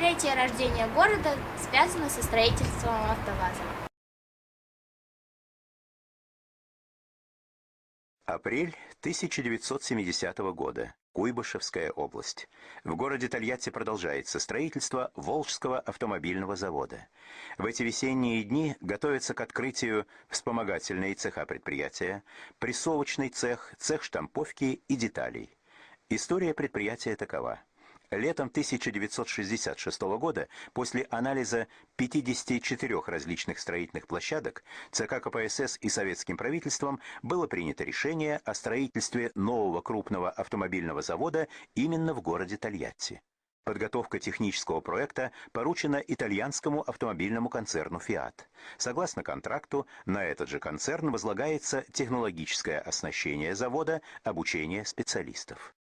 третье рождение города связано со строительством автоваза. Апрель 1970 года. Куйбышевская область. В городе Тольятти продолжается строительство Волжского автомобильного завода. В эти весенние дни готовятся к открытию вспомогательные цеха предприятия, прессовочный цех, цех штамповки и деталей. История предприятия такова. Летом 1966 года, после анализа 54 различных строительных площадок, ЦК КПСС и советским правительством было принято решение о строительстве нового крупного автомобильного завода именно в городе Тольятти. Подготовка технического проекта поручена итальянскому автомобильному концерну «Фиат». Согласно контракту, на этот же концерн возлагается технологическое оснащение завода, обучение специалистов.